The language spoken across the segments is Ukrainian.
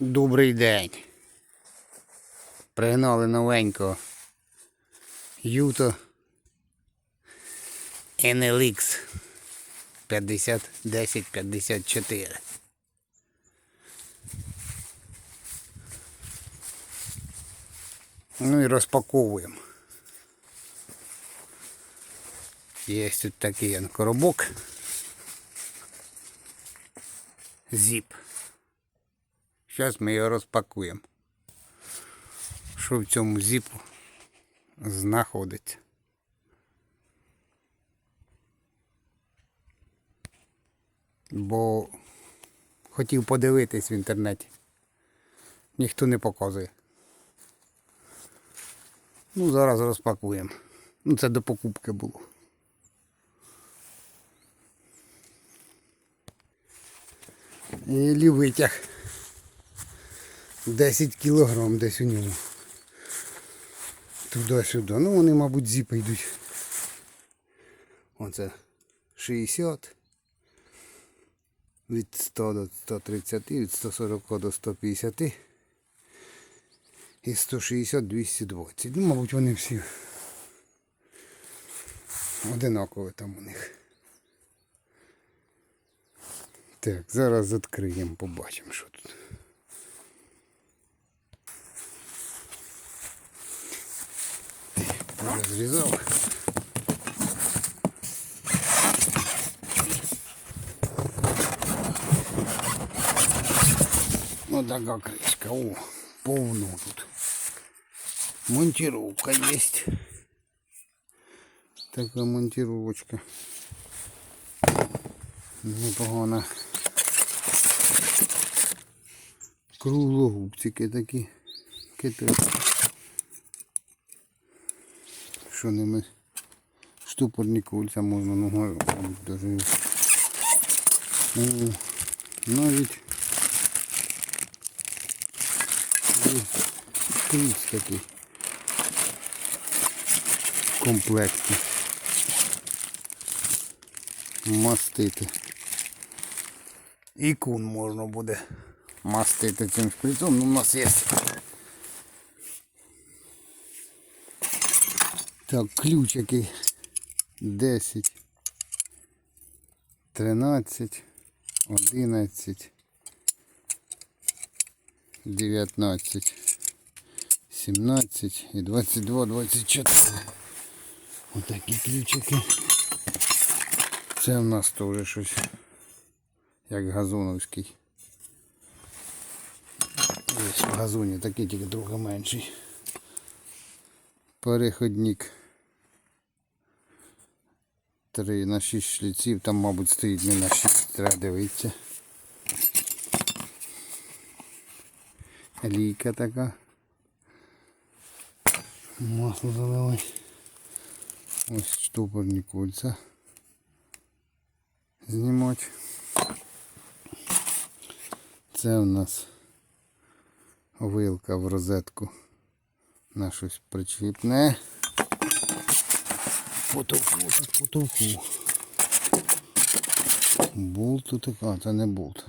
Добрий день. Пригнали новенького. Юто NLX 501054. Ну і розпаковуємо. Є тут такий коробок. Зіп. Зараз ми його розпакуємо. Що в цьому зіпу знаходиться. Бо хотів подивитись в інтернеті. Ніхто не показує. Ну, зараз розпакуємо. Ну, це до покупки було. І витяг. 10 кілограм десь у ньому. Туди-сюди. Ну вони, мабуть, зіпи йдуть. Оце 60. Від 100 до 130, від 140 до 150. І 160 220. Ну, мабуть, вони всі одинакові там у них. Так, зараз відкриємо, побачимо, що тут. Розрізав. Ну така кришка. О, повно тут. Монтировка есть. Така монтировочка. Непогана. Круглогубчики такі. Китайські. Що ними штупорні кольця можна ногою мабуть, даже. О, навіть шприц такий в комплекті. Мастити. І кун можна буде мастити цим шприцом. Ну, у нас є. Так, ключики 10, 13, 11, 19, 17 і 22, 24. Отакі ключики. Це в нас теж щось як газоновський. Ось в газоні такий тільки трохи менший. Переходник 3 на 6 шліців, там, мабуть, стоїть не на 6, треба дивитися. Лійка така. Масло заливай. Ось штопорні кольця. Знімати. Це у нас вилка в розетку на щось причіпне. Потовку, тут потовку. Болт тут така, це не болт.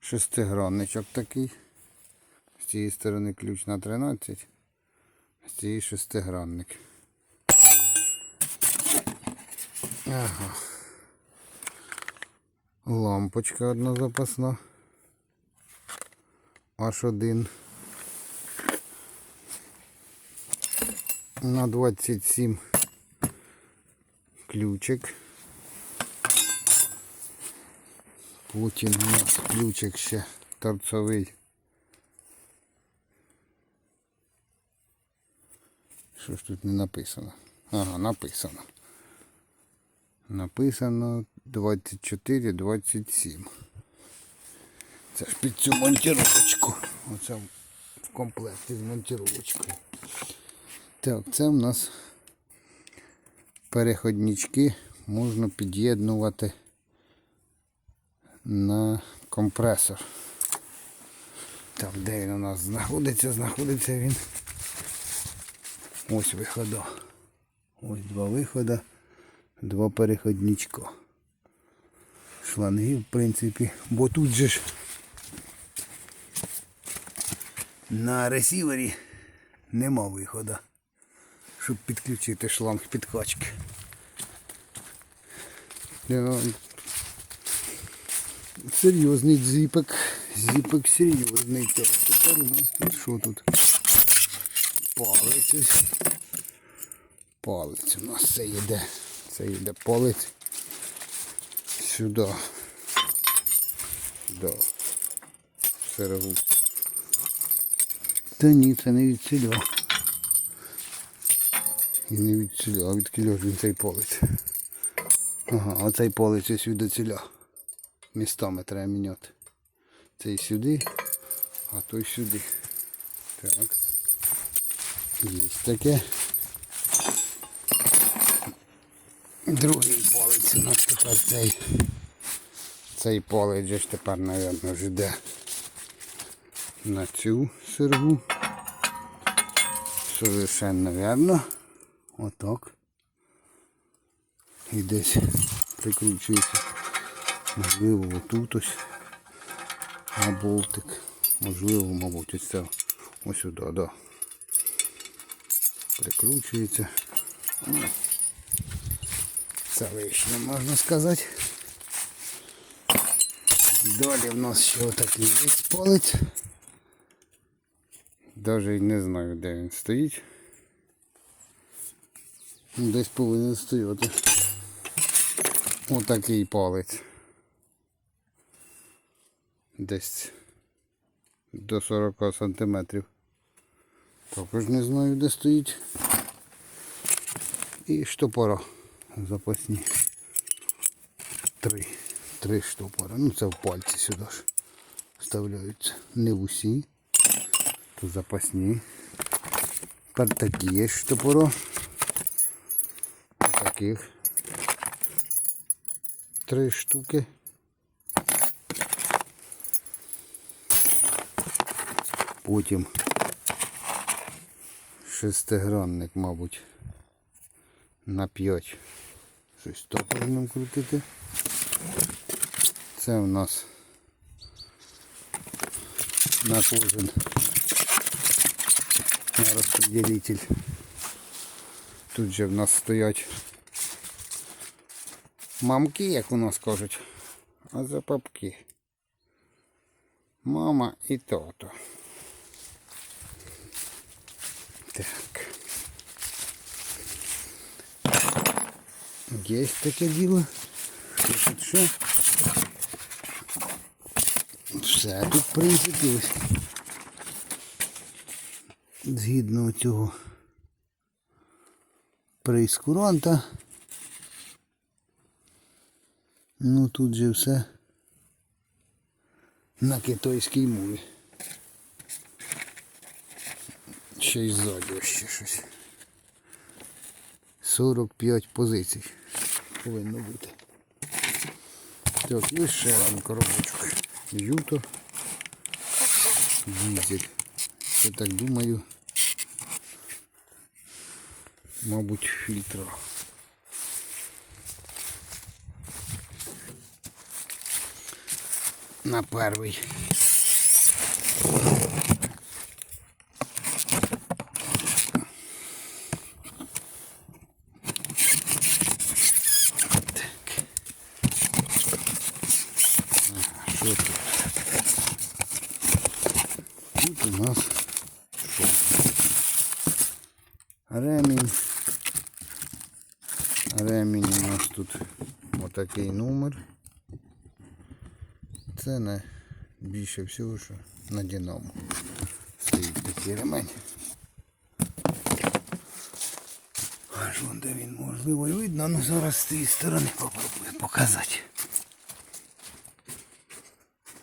Шестигранничок такий. З цієї сторони ключ на 13, з цієї шестигранник. Ага. Лампочка одна запасна. Аж один. На 27 ключик. Потім у нас ключик ще торцовий. Що ж тут не написано? Ага, написано. Написано 24-27. Це ж під цю монтировочку. Оце в комплекті з монтировочкою. Так, це в нас переходнички можна під'єднувати на компресор. Так, де він у нас знаходиться? Знаходиться він. Ось виходи. Ось два виходи, два переходничка. Шланги, в принципі, бо тут же ж На ресівері нема виходу, щоб підключити шланг підкачки. Да. Серйозний зіпик. Зіпик серйозний. Так, тепер у нас тут що тут? Палець ось. Палець у нас це йде. Це йде палець. Сюди. Да. Серегу. Та ні, це не від. І не від ціля, а від кільо він цей палець. Ага, оцей палець ось від ціля. Містами треба міняти. Цей сюди, а той сюди. Так. Є таке. Другий палець у нас тепер цей. Цей палець же ж тепер, мабуть, вже йде на цю сергу. Совершенно верно. Отак. І десь прикручується. Можливо, отут ось. На болтик. Можливо, мабуть, ось це. Ось сюди, да. Прикручується. Це лишнє, можна сказати. Далі в нас ще отакий є палець. Даже й не знаю, де він стоїть. Десь повинен стояти. Отакий палець. Десь до 40 сантиметрів. Також не знаю, де стоїть. І штопора запасні. Три. Три штопора. Ну це в пальці сюди ж вставляються. Не в усі. Тут запасні. Тепер такі є штопора. Таких. Три штуки. Потім шестигранник, мабуть, на 5. Щось то повинен крутити. Це у нас на кожен на розподілитель. Тут же в нас стоять мамки, як у нас кажуть, а за папки. Мама і тато. Так. Є таке діло. Тут що? Все тут в. Згідно цього прейскуранта. Ну тут же все на китайській мові. Ще й ззаді ще щось. 45 позицій повинно бути. Так, і ще один коробочок. Юто. Дізель. Я так думаю. Мабуть, фільтра. На перший. Що тут? У нас що? Ремінь. Ремінь у нас тут отакий номер. Це не більше всього, що на Динамо. Стоїть такий ремень. Аж вон де він можливо і видно, ну зараз з цієї сторони попробую показати.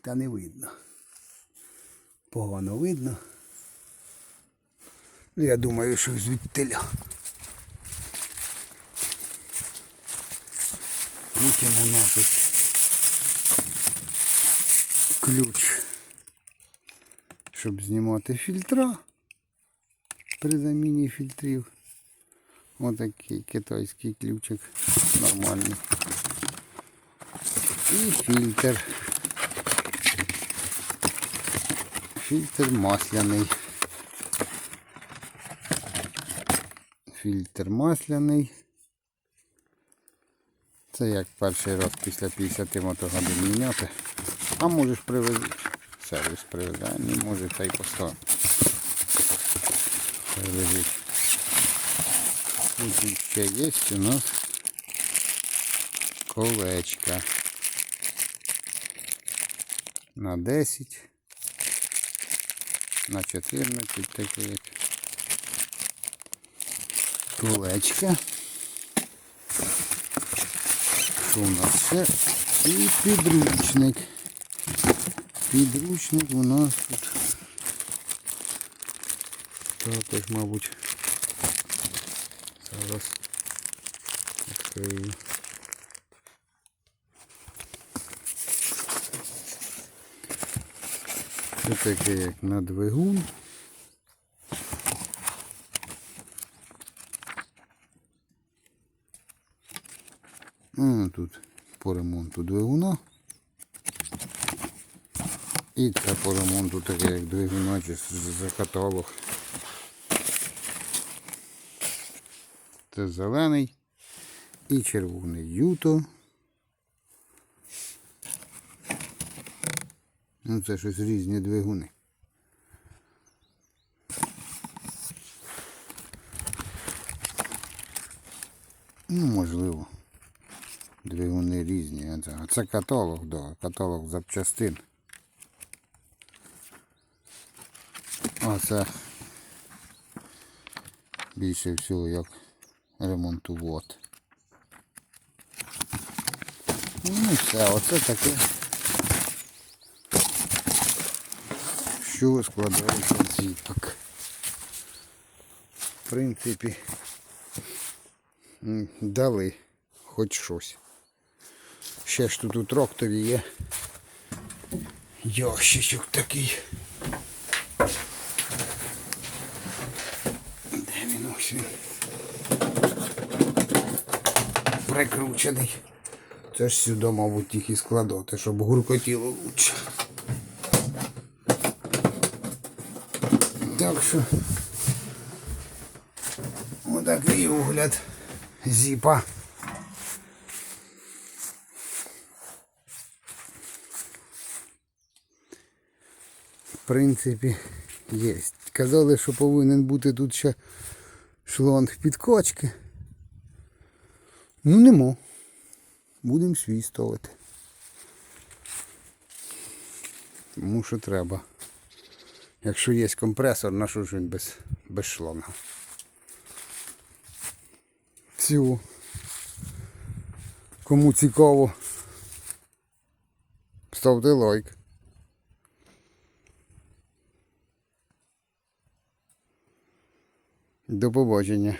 Та не видно. Погано видно. Ну, я думаю, що звідтиля. Потім у нас ось ключ, щоб знімати фільтра при заміні фільтрів. Отакий китайський ключик нормальний. І фільтр. Фільтр масляний. Фільтр масляний. Це як перший раз після 50 мотогодин міняти. А можеш привезти. Сервіс привезе, не може та й поставити. Тут ще є у нас колечка. На 10. На 14 таке як. Колечка. Що у нас ще? І підручник. Підручник у нас тут. Також, мабуть. Зараз відкрию. Це таке як на двигун. А, тут по ремонту двигуна. І це по ремонту таке як двигуна чи за каталог. Це зелений і червоний юто. Ну це щось різні двигуни. Ну, можливо. Двигуни різні. А це каталог, да, каталог запчастин. А це більше всього як ремонтувати. Ну і все, оце таке. Що складається ціпок. В принципі, дали хоч щось. Ще ж тут у тракторі є ящичок такий. Де він ось він? Прикручений. Це ж сюди, мабуть, тільки складати, щоб гуркотіло лучше. Так що отакий огляд зіпа. В принципі, є. Казали, що повинен бути тут ще шланг підкачки. Ну нема. Будемо свій ставити. Тому що треба. Якщо є компресор, на що ж він без, без шланга. Все. Кому цікаво, ставте лайк. До побачення.